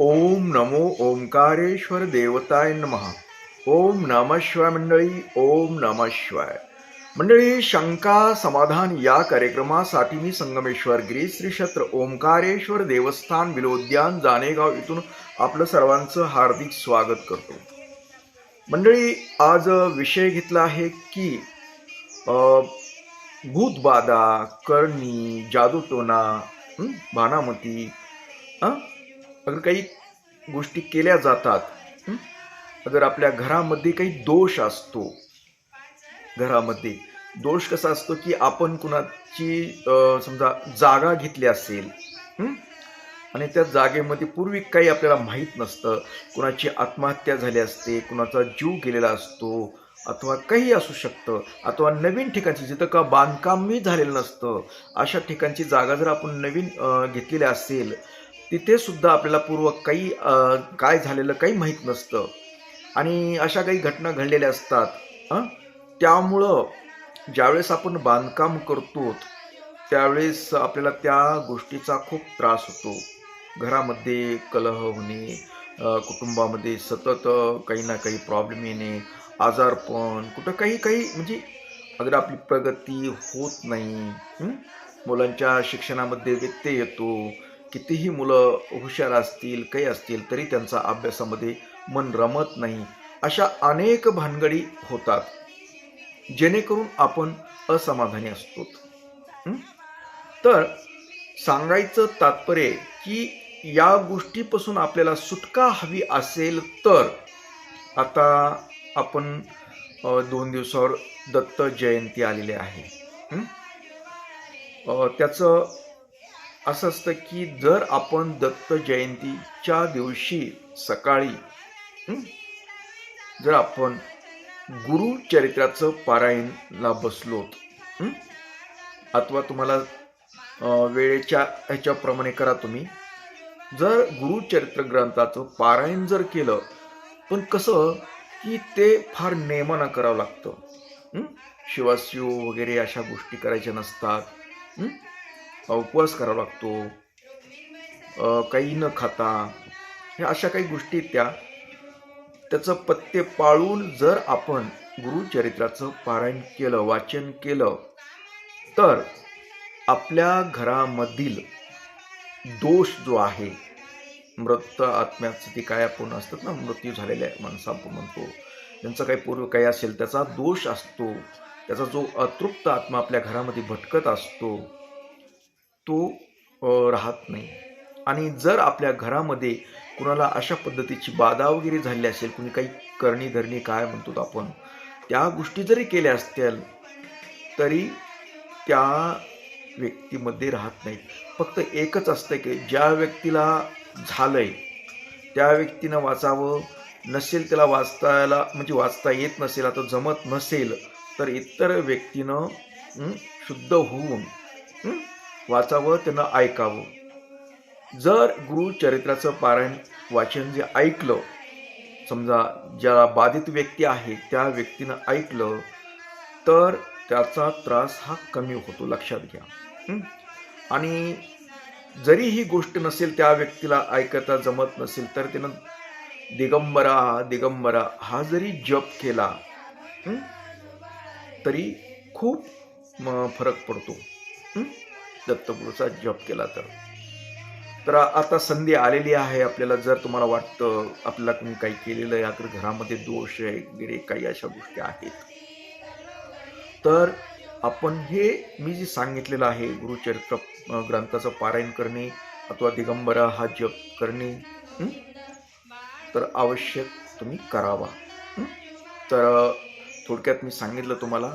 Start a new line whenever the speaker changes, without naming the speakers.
ओम नमो ओंकारेश्वर देवताय नमः. ओम नम शिवाय मंडळी ओम नम शिवाय मंडळी शंका समाधान या कार्यक्रमासाठी मी संगमेश्वर गिरी श्री क्षेत्र ओंकारेश्वर देवस्थान विलोद्यान जानेगाव इथून आपलं सर्वांचं हार्दिक स्वागत करतो. मंडळी आज विषय घेतला आहे की भूतबाधा करणी जादूटोना भानामती अगर काही गोष्टी केल्या जातात अगर आपल्या घरामध्ये काही दोष असतो घरामध्ये दोष कसा असतो की आपण कुणाची समजा जागा घेतली असेल आणि त्या जागेमध्ये पूर्वी काही आपल्याला माहीत नसतं कुणाची आत्महत्या झाली असते कुणाचा जीव गेलेला असतो अथवा काही असू शकतं अथवा नवीन ठिकाणची जिथं का बांधकामही झालेलं नसतं अशा ठिकाणची जागा जर आपण नवीन घेतलेली असेल तिथे सुद्धा आपल्याला पूर्व काही काय झालेलं काही माहीत नसतं. आणि अशा काही घटना घडलेल्या असतात त्यामुळं ज्यावेळेस आपण बांधकाम करतो त्यावेळेस आपल्याला त्या गोष्टीचा खूप त्रास होतो. घरामध्ये कलह होणे कुटुंबामध्ये सतत काही ना काही प्रॉब्लेम येणे आजारपण कुठं काही काही म्हणजे अगर आपली प्रगती होत नाही मुलांच्या शिक्षणामध्ये व्यत्यय येतो कितीही मुलं हुशार असतील काही असतील तरी त्यांचा अभ्यासामध्ये मन रमत नाही. अशा अनेक भानगडी होतात जेणेकरून आपण असमाधानी असतो. तर सांगायचं तात्पर्य की या गोष्टीपासून आपल्याला सुटका हवी असेल तर आता आपण दोन दिवसावर दत्त जयंती आलेली आहे. त्याचं असं असतं की जर आपण दत्त जयंतीच्या दिवशी सकाळी जर आपण गुरुचरित्राचं पारायणला बसलोत अथवा तुम्हाला वेळेच्या ह्याच्याप्रमाणे करा तुम्ही. जर गुरुचरित्र ग्रंथाचं पारायण जर केलं पण कसं की ते फार नेमानं करावं लागतं. हं? शिवाशिव वगैरे अशा गोष्टी करायच्या नसतात. उपवास करावा लागतो. काही न खाता ह्या अशा काही गोष्टी त्या. त्याचं पत्ते पाळून जर आपण गुरुचरित्राचं पारायण केलं वाचन केलं तर आपल्या घरामधील दोष जो आहे मृत आत्म्याचं ते काय आपण असतात ना मृत्यू झालेल्या माणसं आपण म्हणतो. त्यांचा काही पूर्व काही असेल त्याचा दोष असतो. त्याचा जो अतृप्त आत्मा आपल्या घरामध्ये भटकत असतो. तो राहत नाही. आणि जर आपल्या घरामध्ये कुणाला अशा पद्धतीची बाधा वगैरे झाली असेल कुणी काही करणी धरणी काय म्हणतो आपण त्या गोष्टी जरी केल्या असतील तरी त्या व्यक्तीमध्ये राहत नाहीत. फक्त एकच असतं की ज्या व्यक्तीला झालंय त्या व्यक्तीनं वाचावं. नसेल त्याला वाचतायला म्हणजे वाचता येत नसेल आता जमत नसेल तर इतर व्यक्तीनं शुद्ध होऊन वाचावं त्यांना ऐकावं. जर गुरुचरित्राचं पारायण वाचन जे ऐकलं समजा ज्या बाधित व्यक्ती आहे त्या व्यक्तीनं ऐकलं तर त्याचा त्रास हा कमी होतो लक्षात घ्या. आणि जरी ही गोष्ट नसेल त्या व्यक्तीला ऐकता जमत नसेल तर त्यानं दिगंबरा दिगंबरा हा जरी जप केला तरी खूप फरक पडतो. दत्तगुरूचा जप केला तर. तर आता संधी आलेली आहे आपल्याला जर तुम्हाला वाटतं आपल्याला कोणी काही केलेलं आहे अगर घरामध्ये दोष आहे वगैरे काही अशा गोष्टी आहेत. तर आपण हे मी जे सांगितलेलं आहे गुरुचरित्र ग्रंथाचं पारायण करणे अथवा दिगंबरा हा जप करणे तर आवश्यक तुम्ही करावा. तर थोडक्यात मी सांगितलं तुम्हाला